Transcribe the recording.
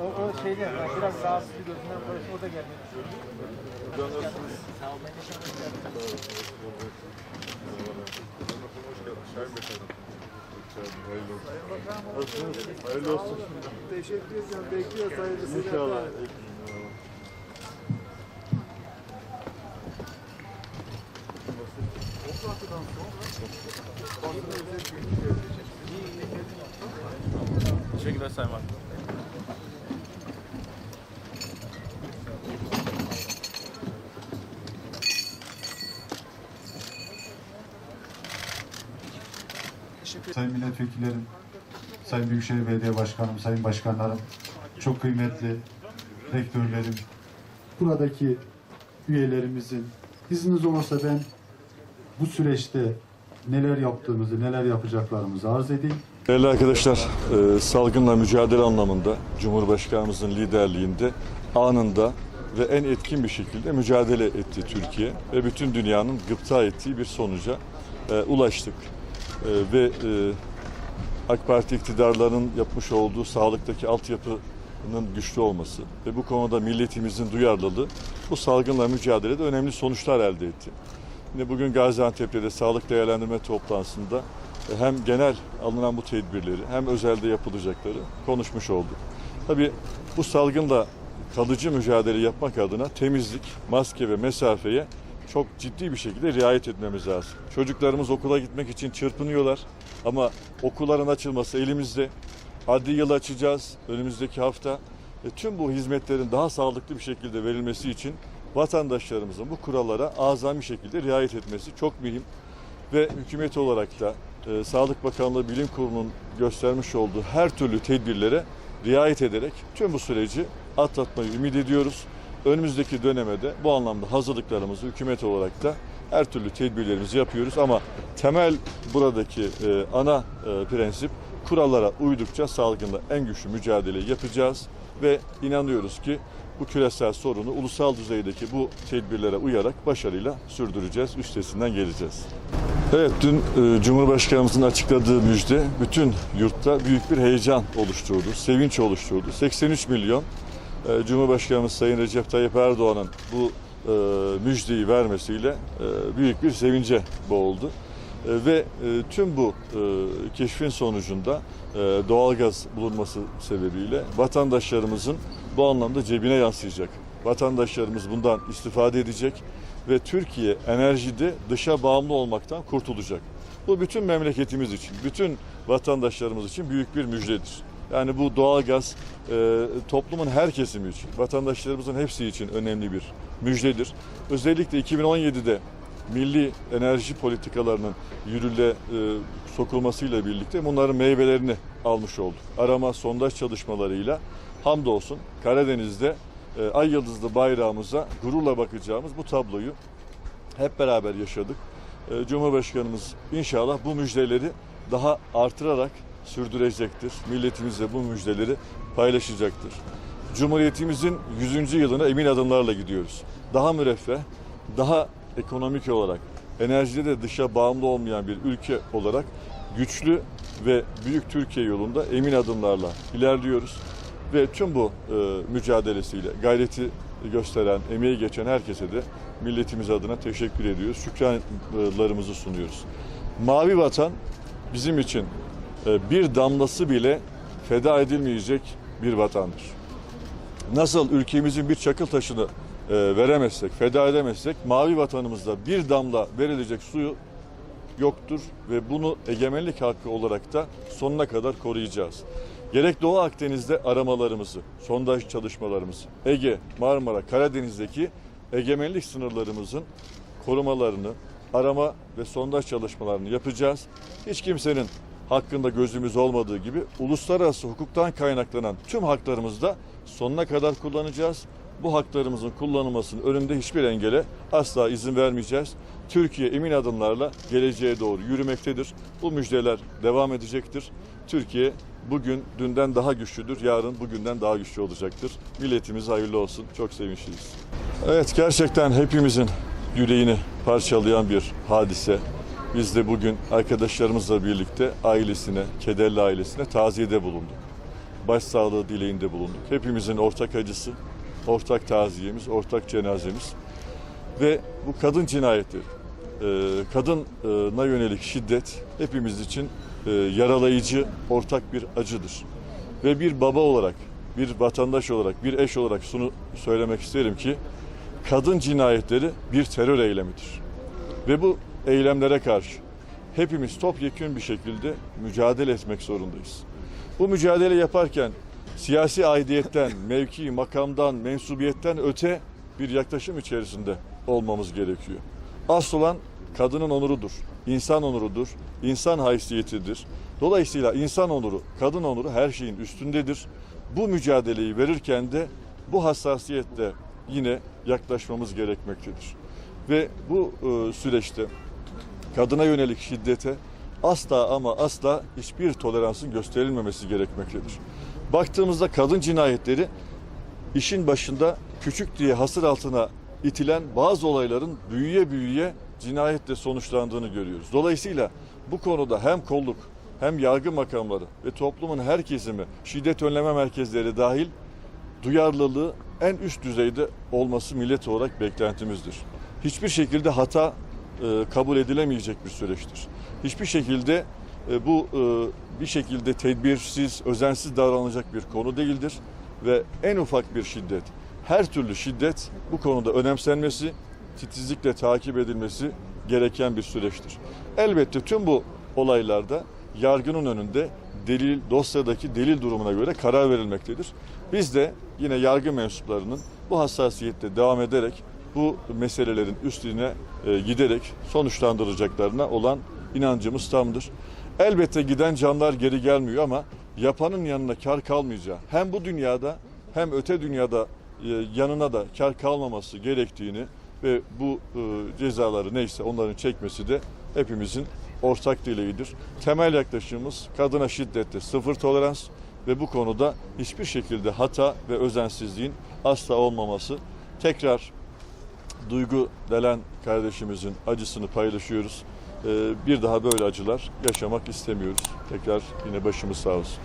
O, o şeyde biraz rahatsız bir gözünden dolayı o da gelmek istiyor. Sağ olun. Hayırlı olsun. Teşekkür ederim. Bekliyoruz hayırlısı. İnşallah. Teşekkürler Sayın Valim. Sayın milletvekillerim, Sayın Büyükşehir Belediye Başkanım, Sayın Başkanlarım, çok kıymetli rektörlerim, buradaki üyelerimizin izniniz olursa ben bu süreçte neler yaptığımızı, neler yapacaklarımızı arz edeyim. Değerli arkadaşlar, e, salgınla mücadele anlamında Cumhurbaşkanımızın liderliğinde anında ve en etkin bir şekilde mücadele etti Türkiye ve bütün dünyanın gıpta ettiği bir sonuca e, ulaştık. E, ve e, AK Parti iktidarlarının yapmış olduğu sağlıktaki altyapının güçlü olması ve bu konuda milletimizin duyarlılığı bu salgınla mücadelede önemli sonuçlar elde etti. Yine bugün Gaziantep'te de sağlık değerlendirme toplantısında e, hem genel alınan bu tedbirleri hem özelde yapılacakları konuşmuş olduk. Tabii bu salgınla kalıcı mücadele yapmak adına temizlik, maske ve mesafeye çok ciddi bir şekilde riayet etmemiz lazım. Çocuklarımız okula gitmek için çırpınıyorlar ama okulların açılması elimizde. Adli yıl açacağız önümüzdeki hafta. E, tüm bu hizmetlerin daha sağlıklı bir şekilde verilmesi için vatandaşlarımızın bu kurallara azami şekilde riayet etmesi çok mühim. Ve hükümet olarak da e, Sağlık Bakanlığı Bilim Kurulu'nun göstermiş olduğu her türlü tedbirlere riayet ederek tüm bu süreci atlatmayı ümit ediyoruz. Önümüzdeki döneme de bu anlamda hazırlıklarımızı hükümet olarak da her türlü tedbirlerimizi yapıyoruz. Ama temel buradaki e, ana e, prensip kurallara uydukça salgında en güçlü mücadeleyi yapacağız ve inanıyoruz ki bu küresel sorunu ulusal düzeydeki bu tedbirlere uyarak başarıyla sürdüreceğiz, üstesinden geleceğiz. Evet, dün e, Cumhurbaşkanımızın açıkladığı müjde bütün yurtta büyük bir heyecan oluşturdu, sevinç oluşturdu. 83 milyon e, Cumhurbaşkanımız Sayın Recep Tayyip Erdoğan'ın bu e, müjdeyi vermesiyle büyük bir sevince boğuldu. E, ve e, tüm bu e, keşfin sonucunda doğalgaz bulunması sebebiyle vatandaşlarımızın bu anlamda cebine yansıyacak. Vatandaşlarımız bundan istifade edecek ve Türkiye enerjide dışa bağımlı olmaktan kurtulacak. Bu bütün memleketimiz için, bütün vatandaşlarımız için büyük bir müjdedir. Yani bu doğalgaz e, toplumun her kesimi için, vatandaşlarımızın hepsi için önemli bir müjdedir. Özellikle 2017'de milli enerji politikalarının yürürlüğe e, sokulmasıyla birlikte bunların meyvelerini almış olduk. Arama sondaj çalışmalarıyla hamdolsun Karadeniz'de e, ay yıldızlı bayrağımıza gururla bakacağımız bu tabloyu hep beraber yaşadık. E, Cumhurbaşkanımız inşallah bu müjdeleri daha artırarak sürdürecektir. Milletimizle bu müjdeleri paylaşacaktır. Cumhuriyetimizin 100. yılına emin adımlarla gidiyoruz. Daha müreffeh, daha ekonomik olarak, enerjide de dışa bağımlı olmayan bir ülke olarak güçlü ve büyük Türkiye yolunda emin adımlarla ilerliyoruz. Ve tüm bu e, mücadelesiyle gayreti gösteren, emeği geçen herkese de milletimiz adına teşekkür ediyoruz. Şükranlarımızı sunuyoruz. Mavi vatan bizim için e, bir damlası bile feda edilmeyecek bir vatandır. Nasıl ülkemizin bir çakıl taşını e, veremezsek, feda edemezsek mavi vatanımızda bir damla verilecek suyu yoktur ve bunu egemenlik hakkı olarak da sonuna kadar koruyacağız. Gerek Doğu Akdeniz'de aramalarımızı, sondaj çalışmalarımızı, Ege, Marmara, Karadeniz'deki egemenlik sınırlarımızın korumalarını, arama ve sondaj çalışmalarını yapacağız. Hiç kimsenin hakkında gözümüz olmadığı gibi uluslararası hukuktan kaynaklanan tüm haklarımızı da sonuna kadar kullanacağız. Bu haklarımızın kullanılmasının önünde hiçbir engele asla izin vermeyeceğiz. Türkiye emin adımlarla geleceğe doğru yürümektedir. Bu müjdeler devam edecektir. Türkiye bugün dünden daha güçlüdür, yarın bugünden daha güçlü olacaktır. Milletimiz hayırlı olsun, çok sevinçliyiz. Evet gerçekten hepimizin yüreğini parçalayan bir hadise. Biz de bugün arkadaşlarımızla birlikte ailesine, kederli ailesine taziyede bulunduk. Başsağlığı dileğinde bulunduk. Hepimizin ortak acısı, ortak taziyemiz, ortak cenazemiz. Ve bu kadın cinayetleri, e, kadına yönelik şiddet hepimiz için e, yaralayıcı ortak bir acıdır. Ve bir baba olarak, bir vatandaş olarak, bir eş olarak şunu söylemek isterim ki kadın cinayetleri bir terör eylemidir. Ve bu eylemlere karşı hepimiz topyekün bir şekilde mücadele etmek zorundayız. Bu mücadele yaparken siyasi aidiyetten, mevki, makamdan, mensubiyetten öte bir yaklaşım içerisinde olmamız gerekiyor. Asıl olan kadının onurudur, insan onurudur, insan haysiyetidir. Dolayısıyla insan onuru, kadın onuru her şeyin üstündedir. Bu mücadeleyi verirken de bu hassasiyetle yine yaklaşmamız gerekmektedir. Ve bu e, süreçte kadına yönelik şiddete asla ama asla hiçbir toleransın gösterilmemesi gerekmektedir. Baktığımızda kadın cinayetleri işin başında küçük diye hasır altına itilen bazı olayların büyüye büyüye cinayetle sonuçlandığını görüyoruz. Dolayısıyla bu konuda hem kolluk hem yargı makamları ve toplumun her kesimi şiddet önleme merkezleri dahil duyarlılığı en üst düzeyde olması millet olarak beklentimizdir. Hiçbir şekilde hata e, kabul edilemeyecek bir süreçtir. Hiçbir şekilde bu e, bir şekilde tedbirsiz, özensiz davranılacak bir konu değildir ve en ufak bir şiddet, her türlü şiddet bu konuda önemsenmesi, titizlikle takip edilmesi gereken bir süreçtir. Elbette tüm bu olaylarda yargının önünde delil dosyadaki delil durumuna göre karar verilmektedir. Biz de yine yargı mensuplarının bu hassasiyette devam ederek bu meselelerin üstüne e, giderek sonuçlandıracaklarına olan inancımız tamdır. Elbette giden canlar geri gelmiyor ama yapanın yanına kar kalmayacağı hem bu dünyada hem öte dünyada e, yanına da kar kalmaması gerektiğini ve bu e, cezaları neyse onların çekmesi de hepimizin ortak dileğidir. Temel yaklaşımımız kadına şiddette sıfır tolerans ve bu konuda hiçbir şekilde hata ve özensizliğin asla olmaması. Tekrar Duygu Delen kardeşimizin acısını paylaşıyoruz. Ee, Bir daha böyle acılar yaşamak istemiyoruz. Tekrar yine başımız sağ olsun.